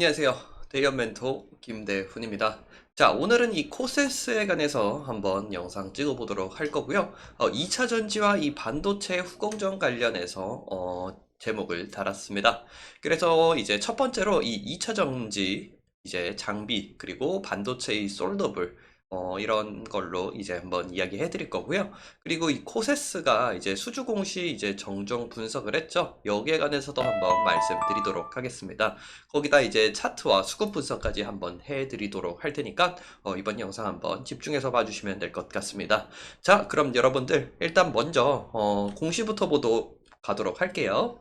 안녕하세요. 대연 멘토 김대훈입니다. 자, 오늘은 이 코세스에 관해서 한번 영상 찍어보도록 할 거고요. 어, 2차 전지와 이 반도체 후공정 관련해서 어, 제목을 달았습니다. 그래서 이제 첫 번째로 이 2차 전지 이제 장비 그리고 반도체의 솔더블 어, 이런 걸로 이제 한번 이야기해 드릴 거고요. 그리고 이 코세스가 이제 수주 공시 이제 정정 분석을 했죠. 여기에 관해서도 한번 말씀드리도록 하겠습니다. 거기다 이제 차트와 수급 분석까지 한번 해 드리도록 할 테니까 어, 이번 영상 한번 집중해서 봐 주시면 될 것 같습니다. 자, 그럼 여러분들 일단 먼저 어, 공시부터 보도 가도록 할게요.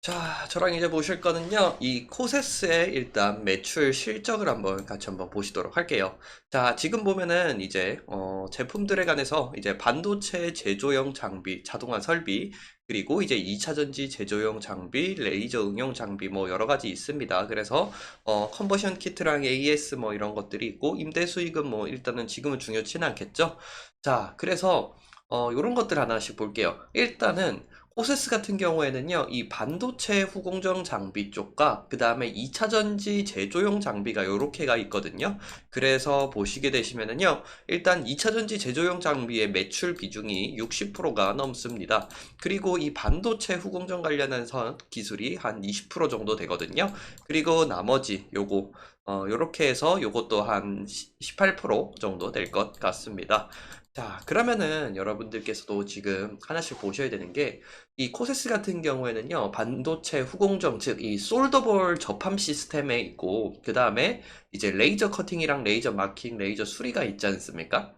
자, 저랑 이제 보실 거는요, 이 코세스의 일단 매출 실적을 한번 같이 한번 보시도록 할게요. 자, 지금 보면은 이제, 어, 제품들에 관해서 이제 반도체 제조용 장비, 자동화 설비, 그리고 이제 2차 전지 제조용 장비, 레이저 응용 장비 뭐 여러 가지 있습니다. 그래서, 어, 컨버션 키트랑 AS 뭐 이런 것들이 있고, 임대 수익은 뭐 일단은 지금은 중요치는 않겠죠? 자, 그래서, 어, 요런 것들 하나씩 볼게요. 일단은, 코세스 같은 경우에는요, 이 반도체 후공정 장비 쪽과 그 다음에 2차 전지 제조용 장비가 요렇게가 있거든요. 그래서 보시게 되시면은요, 일단 2차 전지 제조용 장비의 매출 비중이 60%가 넘습니다. 그리고 이 반도체 후공정 관련한 선 기술이 한 20% 정도 되거든요. 그리고 나머지 요거 어, 요렇게 해서 요것도 한 18% 정도 될 것 같습니다. 자, 그러면은 여러분들께서도 지금 하나씩 보셔야 되는 게, 이 코세스 같은 경우에는요, 반도체 후공정, 즉, 이 솔더볼 접함 시스템에 있고, 그 다음에 이제 레이저 커팅이랑 레이저 마킹, 레이저 수리가 있지 않습니까?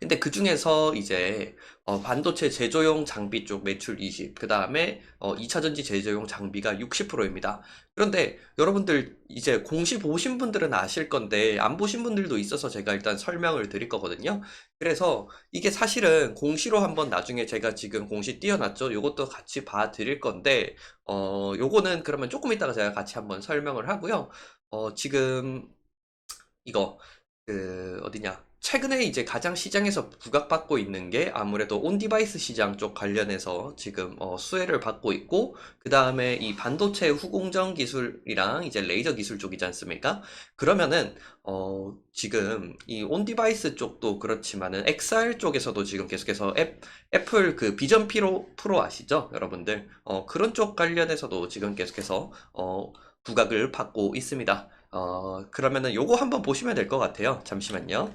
근데 그 중에서 이제 어, 반도체 제조용 장비 쪽 매출 20, 그 다음에 어, 2차 전지 제조용 장비가 60%입니다. 그런데 여러분들 이제 공시 보신 분들은 아실 건데 안 보신 분들도 있어서 제가 일단 설명을 드릴 거거든요. 그래서 이게 사실은 공시로 한번 나중에 제가 지금 공시 띄워놨죠. 요것도 같이 봐 드릴 건데 어, 요거는 그러면 조금 이따가 제가 같이 한번 설명을 하고요. 어, 지금 이거 그 어디냐? 최근에 이제 가장 시장에서 부각받고 있는 게 아무래도 온 디바이스 시장 쪽 관련해서 지금 어, 수혜를 받고 있고 그 다음에 이 반도체 후공정 기술이랑 이제 레이저 기술 쪽이지 않습니까? 그러면은 어, 지금 이 온 디바이스 쪽도 그렇지만은 XR 쪽에서도 지금 계속해서 앱, 애플 그 비전 프로 프로 아시죠? 여러분들 어, 그런 쪽 관련해서도 지금 계속해서 어, 부각을 받고 있습니다. 어, 그러면은 요거 한번 보시면 될 것 같아요. 잠시만요.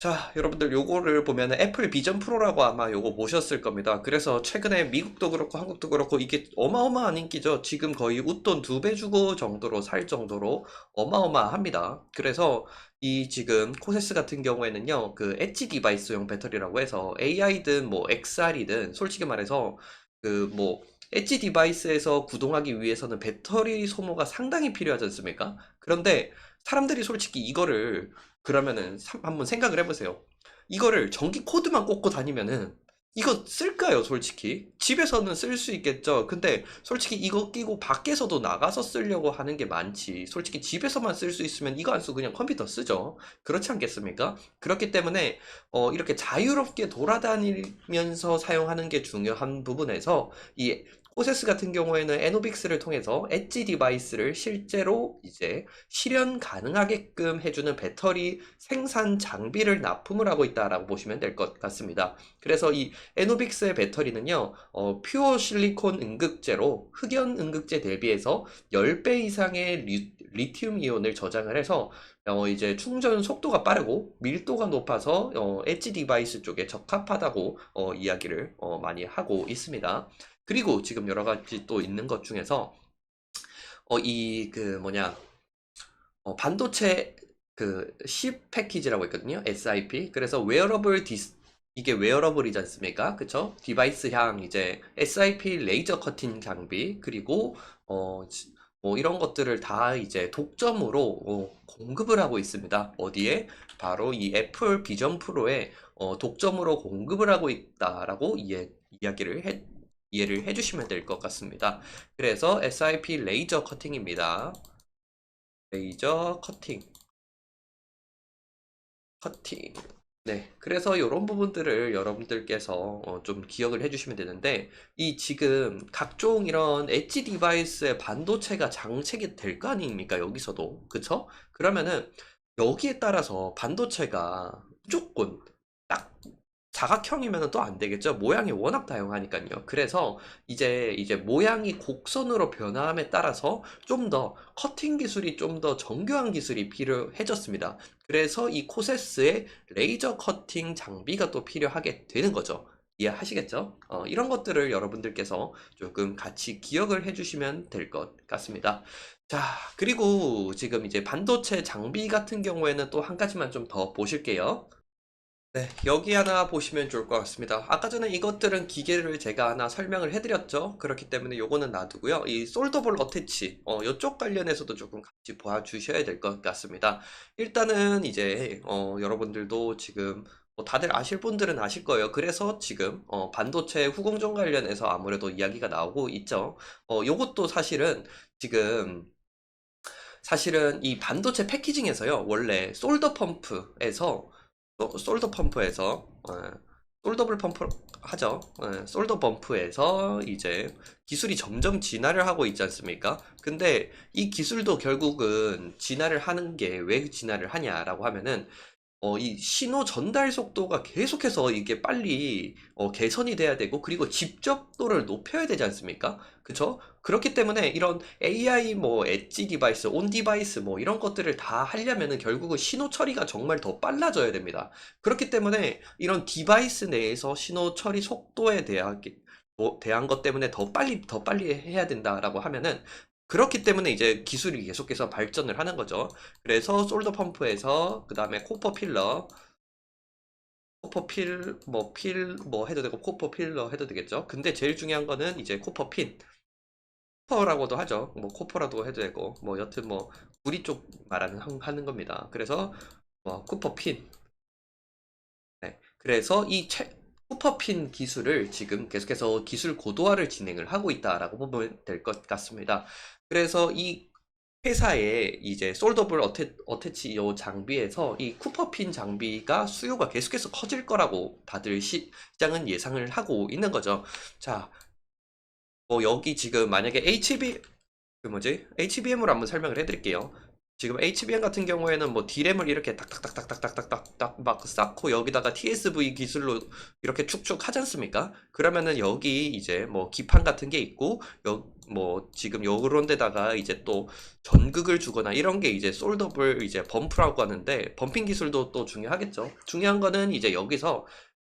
자, 여러분들 요거를 보면은 애플 비전 프로라고 아마 요거 보셨을 겁니다. 그래서 최근에 미국도 그렇고 한국도 그렇고 이게 어마어마한 인기죠. 지금 거의 웃돈 두 배 주고 정도로 살 정도로 어마어마합니다. 그래서 이 지금 코세스 같은 경우에는요, 그 엣지 디바이스용 배터리라고 해서 AI든 뭐 XR이든 솔직히 말해서 그뭐 엣지 디바이스에서 구동하기 위해서는 배터리 소모가 상당히 필요하지 않습니까? 그런데 사람들이 솔직히 이거를 그러면은 삼- 한번 생각을 해보세요. 이거를 전기 코드만 꽂고 다니면은 이거 쓸까요, 솔직히? 집에서는 쓸 수 있겠죠. 근데 솔직히 이거 끼고 밖에서도 나가서 쓰려고 하는 게 많지. 솔직히 집에서만 쓸 수 있으면 이거 안 쓰고 그냥 컴퓨터 쓰죠. 그렇지 않겠습니까? 그렇기 때문에 어, 이렇게 자유롭게 돌아다니면서 사용하는 게 중요한 부분에서 이 코세스 같은 경우에는 에노빅스를 통해서 엣지 디바이스를 실제로 이제 실현 가능하게끔 해주는 배터리 생산 장비를 납품을 하고 있다라고 보시면 될 것 같습니다. 그래서 이 에노빅스의 배터리는요, 어, 퓨어 실리콘 응극제로 흑연 응극제 대비해서 10배 이상의 리, 리튬 이온을 저장을 해서 어, 이제 충전 속도가 빠르고 밀도가 높아서 어, 엣지 디바이스 쪽에 적합하다고 어, 이야기를 어, 많이 하고 있습니다. 그리고 지금 여러 가지 또 있는 것 중에서 어, 이 그 뭐냐 어, 반도체 그 C 패키지라고 있거든요. SIP. 그래서 웨어러블 디스 이게 웨어러블이지 않습니까? 그쵸? 디바이스향 이제 SIP 레이저 커팅 장비 그리고 어, 지- 뭐 이런 것들을 다 이제 독점으로 어, 공급을 하고 있습니다. 어디에? 바로 이 애플 비전 프로에 어, 독점으로 공급을 하고 있다라고 이해, 이야기를 해, 이해를 해주시면 될 것 같습니다. 그래서 SIP 레이저 커팅입니다. 레이저 커팅. 커팅. 네, 그래서 이런 부분들을 여러분들께서 어, 좀 기억을 해주시면 되는데, 이 지금 각종 이런 엣지 디바이스의 반도체가 장착이 될 거 아닙니까? 여기서도. 그쵸? 그러면은 여기에 따라서 반도체가 무조건 딱 사각형이면 또 안 되겠죠? 모양이 워낙 다양하니까요. 그래서 이제 이제 모양이 곡선으로 변화함에 따라서 좀 더 커팅 기술이 좀 더 정교한 기술이 필요해졌습니다. 그래서 이 코세스의 레이저 커팅 장비가 또 필요하게 되는 거죠. 이해하시겠죠? 어, 이런 것들을 여러분들께서 조금 같이 기억을 해주시면 될 것 같습니다. 자, 그리고 지금 이제 반도체 장비 같은 경우에는 또 한 가지만 좀 더 보실게요. 네, 여기 하나 보시면 좋을 것 같습니다. 아까 전에 이것들은 기계를 제가 하나 설명을 해드렸죠. 그렇기 때문에 요거는 놔두고요. 이 솔더볼 어태치, 어, 이쪽 관련해서도 조금 같이 봐주셔야 될 것 같습니다. 일단은 이제, 어, 여러분들도 지금, 뭐 다들 아실 분들은 아실 거예요. 그래서 지금, 어, 반도체 후공정 관련해서 아무래도 이야기가 나오고 있죠. 어, 요것도 사실은 지금, 사실은 이 반도체 패키징에서요. 원래 솔더 펌프에서 소- 솔더 펌프에서 어, 솔더블 펌프 하죠. 어, 솔더 펌프에서 이제 기술이 점점 진화를 하고 있지 않습니까? 근데 이 기술도 결국은 진화를 하는 게 왜 진화를 하냐라고 하면은 어, 이 신호 전달 속도가 계속해서 이게 빨리 어, 개선이 돼야 되고 그리고 집접도를 높여야 되지 않습니까? 그쵸? 그렇기 때문에 이런 AI 뭐 엣지 디바이스, 온 디바이스 뭐 이런 것들을 다 하려면은 결국은 신호 처리가 정말 더 빨라져야 됩니다. 그렇기 때문에 이런 디바이스 내에서 신호 처리 속도에 대한 게- 뭐, 대한 것 때문에 더 빨리 더 빨리 해야 된다라고 하면은 그렇기 때문에 이제 기술이 계속해서 발전을 하는 거죠. 그래서 솔더 펌프에서 그 다음에 코퍼 필러, 코퍼 필, 뭐 필, 뭐 해도 되고 코퍼 필러 해도 되겠죠. 근데 제일 중요한 거는 이제 코퍼 핀. 코퍼라고도 하죠. 뭐 코퍼라도 해도 되고 뭐 여튼 뭐 구리 쪽 말하는 한- 하는 겁니다. 그래서 뭐 쿠퍼 핀. 네. 그래서 이 최, 쿠퍼 핀 기술을 지금 계속해서 기술 고도화를 진행을 하고 있다라고 보면 될 것 같습니다. 그래서 이 회사의 이제 솔더블 어태, 어태치 요 장비에서 이 쿠퍼핀 장비가 수요가 계속해서 커질 거라고 다들 시, 시장은 예상을 하고 있는 거죠. 자, 뭐 여기 지금 만약에 HB 그 뭐지? HBM으로 한번 설명을 해드릴게요. 지금 HBM 같은 경우에는 뭐 D램을 이렇게 딱딱딱딱딱딱딱 막 쌓고 여기다가 TSV 기술로 이렇게 축축 하지 않습니까? 그러면은 여기 이제 뭐 기판 같은 게 있고 여, 뭐 지금 요런 데다가 이제 또 전극을 주거나 이런 게 이제 솔더블 이제 범프라고 하는데 범핑 기술도 또 중요하겠죠. 중요한 거는 이제 여기서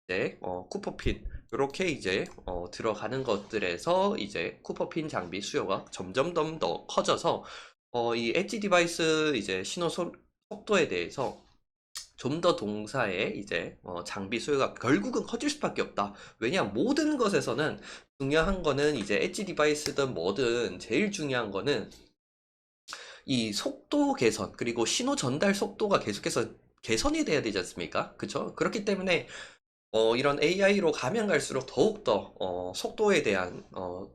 이제 어, 쿠퍼핀 이렇게 이제 어, 들어가는 것들에서 이제 쿠퍼핀 장비 수요가 점점 더 커져서 어, 이 엣지 디바이스 이제 신호 소- 속도에 대해서 좀 더 동사의 이제 어, 장비 수요가 결국은 커질 수밖에 없다. 왜냐 모든 것에서는 중요한 거는 이제 엣지 디바이스든 뭐든 제일 중요한 거는 이 속도 개선 그리고 신호 전달 속도가 계속해서 개선이 돼야 되지 않습니까? 그쵸? 그렇기 때문에 어, 이런 AI로 가면 갈수록 더욱더 어, 속도에 대한 어,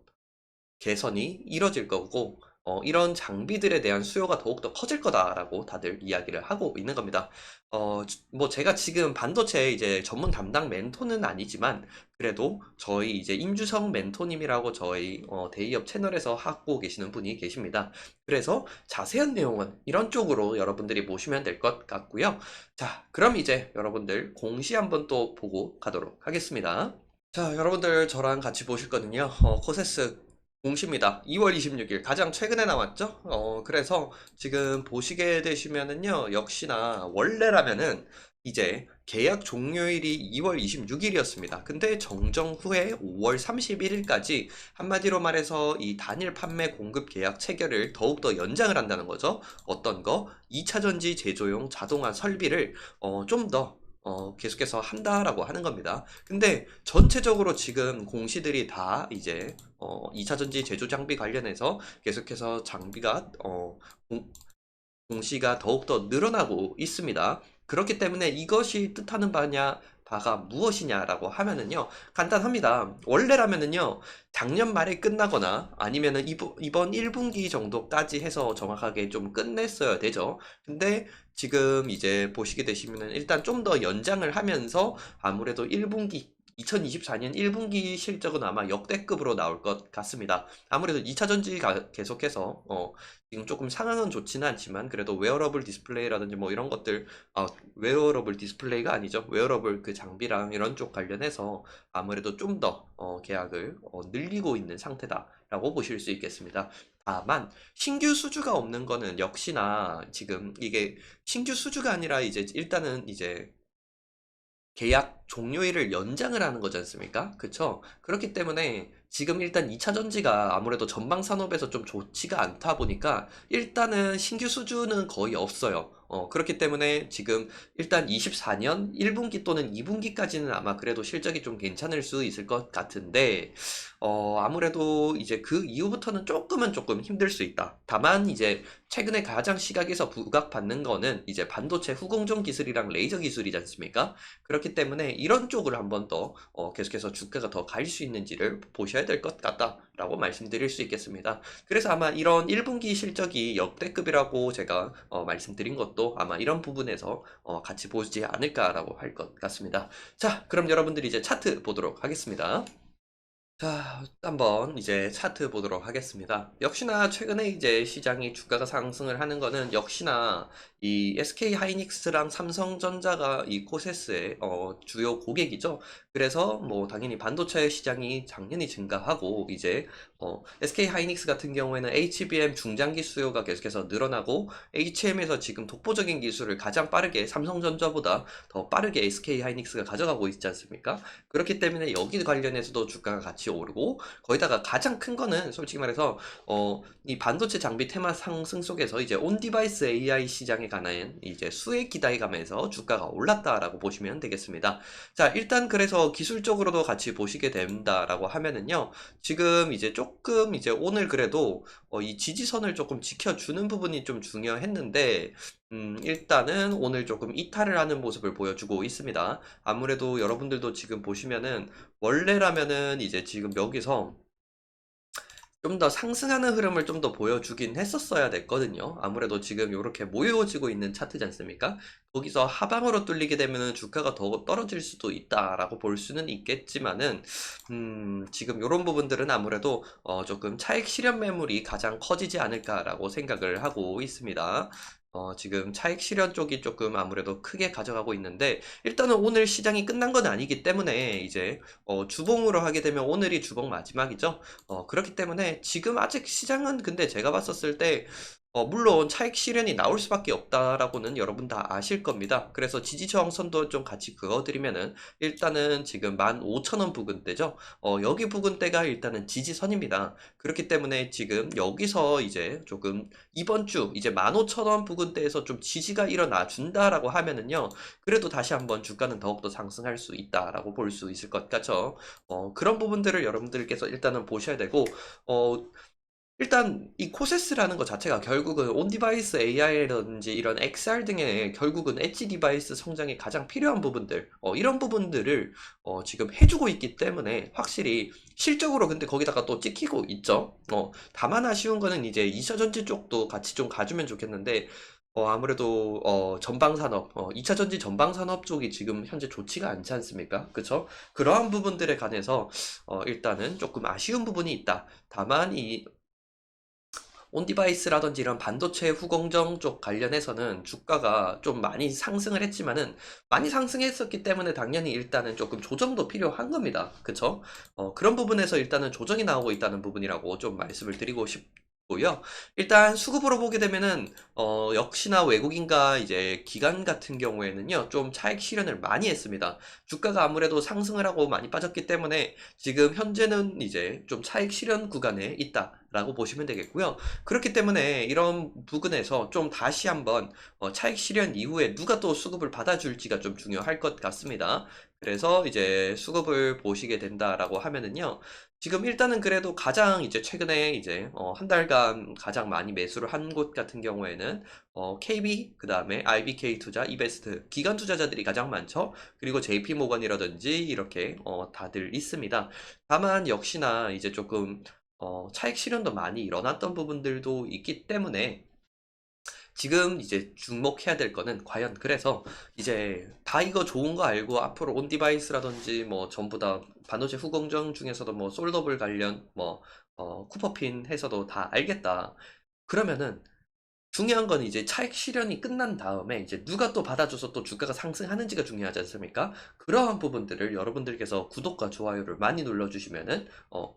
개선이 이뤄질 거고 어, 이런 장비들에 대한 수요가 더욱더 커질 거다라고 다들 이야기를 하고 있는 겁니다. 어, 주- 뭐 제가 지금 반도체 이제 전문 담당 멘토는 아니지만 그래도 저희 이제 임주성 멘토님이라고 저희 어, 대기업 채널에서 하고 계시는 분이 계십니다. 그래서 자세한 내용은 이런 쪽으로 여러분들이 보시면 될 것 같고요. 자, 그럼 이제 여러분들 공시 한번 또 보고 가도록 하겠습니다. 자, 여러분들 저랑 같이 보실 거는요. 어, 코세스 공시입니다. 2월 26일 가장 최근에 나왔죠? 어, 그래서 지금 보시게 되시면은요. 역시나 원래라면은 이제 계약 종료일이 2월 26일이었습니다. 근데 정정 후에 5월 31일까지 한마디로 말해서 이 단일 판매 공급 계약 체결을 더욱더 연장을 한다는 거죠. 어떤 거? 2차 전지 제조용 자동화 설비를 어, 좀더 어, 계속해서 한다라고 하는 겁니다. 근데 전체적으로 지금 공시들이 다 이제 어, 2차 전지 제조 장비 관련해서 계속해서 장비가 어, 공, 공시가 더욱더 늘어나고 있습니다. 그렇기 때문에 이것이 뜻하는 바냐, 바가 무엇이냐라고 하면은요, 간단합니다. 원래라면은요, 작년 말에 끝나거나 아니면은 이번 1분기 정도까지 해서 정확하게 좀 끝냈어야 되죠. 근데 지금 이제 보시게 되시면은 일단 좀 더 연장을 하면서 아무래도 1분기 2024년 1분기 실적은 아마 역대급으로 나올 것 같습니다. 아무래도 2차 전지가 계속해서 어, 지금 조금 상황은 좋지는 않지만 그래도 웨어러블 디스플레이라든지 뭐 이런 것들 아, 웨어러블 디스플레이가 아니죠. 웨어러블 그 장비랑 이런 쪽 관련해서 아무래도 좀더 어, 계약을 어, 늘리고 있는 상태다라고 보실 수 있겠습니다. 다만 신규 수주가 없는 거는 역시나 지금 이게 신규 수주가 아니라 이제 일단은 이제 계약 종료일을 연장을 하는 거지 않습니까? 그쵸? 그렇기 때문에 지금 일단 2차 전지가 아무래도 전방 산업에서 좀 좋지가 않다 보니까 일단은 신규 수주는 거의 없어요. 어, 그렇기 때문에 지금 일단 24년 1분기 또는 2분기까지는 아마 그래도 실적이 좀 괜찮을 수 있을 것 같은데, 어, 아무래도 이제 그 이후부터는 조금은 조금 힘들 수 있다. 다만 이제 최근에 가장 시각에서 부각받는 거는 이제 반도체 후공정 기술이랑 레이저 기술이지 않습니까? 그렇기 때문에 이런 쪽을 한번 더 어, 계속해서 주가가 더 갈 수 있는지를 보셔야 될 것 같다라고 말씀드릴 수 있겠습니다. 그래서 아마 이런 1분기 실적이 역대급이라고 제가 어, 말씀드린 것도 아마 이런 부분에서 어, 같이 보지 않을까라고 할 것 같습니다. 자, 그럼 여러분들이 이제 차트 보도록 하겠습니다. 자, 한번 이제 차트 보도록 하겠습니다. 역시나 최근에 이제 시장이 주가가 상승을 하는 거는 역시나 이 SK 하이닉스랑 삼성전자가 이 코세스의 어, 주요 고객이죠. 그래서 뭐 당연히 반도체 시장이 작년이 증가하고 이제 어, SK 하이닉스 같은 경우에는 HBM 중장기 수요가 계속해서 늘어나고 HM에서 지금 독보적인 기술을 가장 빠르게 삼성전자보다 더 빠르게 SK 하이닉스가 가져가고 있지 않습니까? 그렇기 때문에 여기 관련해서도 주가가 같이 오르고 거기다가 가장 큰 거는 솔직히 말해서 어, 이 반도체 장비 테마 상승 속에서 이제 온 디바이스 AI 시장에 관한 이제 수혜 기대감에서 주가가 올랐다라고 보시면 되겠습니다. 자, 일단 그래서 기술적으로도 같이 보시게 된다라고 하면은요. 지금 이제 조금 이제 오늘 그래도 어, 이 지지선을 조금 지켜주는 부분이 좀 중요했는데 음, 일단은 오늘 조금 이탈을 하는 모습을 보여주고 있습니다. 아무래도 여러분들도 지금 보시면은 원래라면은 이제 지금 여기서 좀 더 상승하는 흐름을 좀 더 보여주긴 했었어야 됐거든요. 아무래도 지금 이렇게 모여지고 있는 차트지 않습니까? 거기서 하방으로 뚫리게 되면 주가가 더 떨어질 수도 있다라고 볼 수는 있겠지만은, 음, 지금 이런 부분들은 아무래도 어, 조금 차익 실현 매물이 가장 커지지 않을까라고 생각을 하고 있습니다. 어, 지금 차익 실현 쪽이 조금 아무래도 크게 가져가고 있는데, 일단은 오늘 시장이 끝난 건 아니기 때문에 이제 어, 주봉으로 하게 되면 오늘이 주봉 마지막이죠. 어, 그렇기 때문에 지금 아직 시장은 근데 제가 봤었을 때, 어, 물론 차익 실현이 나올 수밖에 없다라고는 여러분 다 아실 겁니다. 그래서 지지 저항 선도 좀 같이 그어드리면은 일단은 지금 15,000원 부근대죠. 어, 여기 부근대가 일단은 지지선입니다. 그렇기 때문에 지금 여기서 이제 조금 이번 주 이제 15,000원 부근대에서 좀 지지가 일어나 준다라고 하면은요. 그래도 다시 한번 주가는 더욱더 상승할 수 있다라고 볼 수 있을 것 같죠. 어, 그런 부분들을 여러분들께서 일단은 보셔야 되고, 어, 일단 이 코세스라는 것 자체가 결국은 온 디바이스 AI라든지 이런 XR 등의 결국은 엣지 디바이스 성장에 가장 필요한 부분들 어, 이런 부분들을 어, 지금 해주고 있기 때문에 확실히 실적으로 근데 거기다가 또 찍히고 있죠. 어, 다만 아쉬운 거는 이제 2차 전지 쪽도 같이 좀 가주면 좋겠는데 어, 아무래도 어, 전방산업, 어, 2차 전지 전방산업 쪽이 지금 현재 좋지가 않지 않습니까? 그쵸? 그러한 부분들에 관해서 어, 일단은 조금 아쉬운 부분이 있다. 다만 이 온디바이스라든지 이런 반도체 후공정 쪽 관련해서는 주가가 좀 많이 상승을 했지만은 많이 상승했었기 때문에 당연히 일단은 조금 조정도 필요한 겁니다. 그쵸? 어, 그런 부분에서 일단은 조정이 나오고 있다는 부분이라고 좀 말씀을 드리고 싶 고요. 일단 수급으로 보게 되면은 어, 역시나 외국인과 이제 기관 같은 경우에는요, 좀 차익 실현을 많이 했습니다. 주가가 아무래도 상승을 하고 많이 빠졌기 때문에 지금 현재는 이제 좀 차익 실현 구간에 있다. 라고 보시면 되겠고요. 그렇기 때문에 이런 부분에서 좀 다시 한번 어, 차익 실현 이후에 누가 또 수급을 받아줄지가 좀 중요할 것 같습니다. 그래서 이제 수급을 보시게 된다라고 하면은요. 지금 일단은 그래도 가장 이제 최근에 이제 어, 한 달간 가장 많이 매수를 한 곳 같은 경우에는 어, KB, 그 다음에 IBK 투자, 이베스트, 기관 투자자들이 가장 많죠. 그리고 JP 모건이라든지 이렇게 어, 다들 있습니다. 다만 역시나 이제 조금 어, 차익 실현도 많이 일어났던 부분들도 있기 때문에 지금 이제 주목해야 될 거는 과연 그래서 이제 다 이거 좋은 거 알고 앞으로 온 디바이스라든지 뭐 전부 다 반도체 후공정 중에서도 뭐 솔더블 관련 뭐 어, 쿠퍼핀 해서도 다 알겠다. 그러면은 중요한 건 이제 차익 실현이 끝난 다음에 이제 누가 또 받아줘서 또 주가가 상승하는지가 중요하지 않습니까? 그러한 부분들을 여러분들께서 구독과 좋아요를 많이 눌러주시면은 어,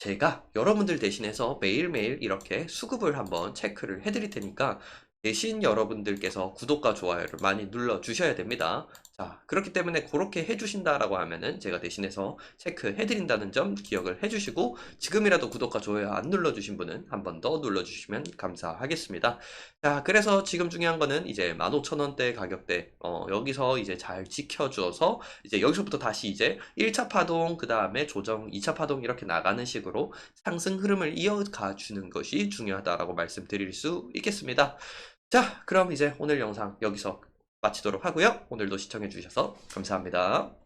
제가 여러분들 대신해서 매일매일 이렇게 수급을 한번 체크를 해드릴 테니까 대신 여러분들께서 구독과 좋아요를 많이 눌러 주셔야 됩니다. 자, 그렇기 때문에 그렇게 해주신다라고 하면은 제가 대신해서 체크해드린다는 점 기억을 해주시고 지금이라도 구독과 좋아요 안 눌러주신 분은 한 번 더 눌러주시면 감사하겠습니다. 자, 그래서 지금 중요한 거는 이제 15,000원대 가격대, 어, 여기서 이제 잘 지켜줘서 이제 여기서부터 다시 이제 1차 파동, 그 다음에 조정, 2차 파동 이렇게 나가는 식으로 상승 흐름을 이어가 주는 것이 중요하다라고 말씀드릴 수 있겠습니다. 자, 그럼 이제 오늘 영상 여기서 마치도록 하고요. 오늘도 시청해 주셔서 감사합니다.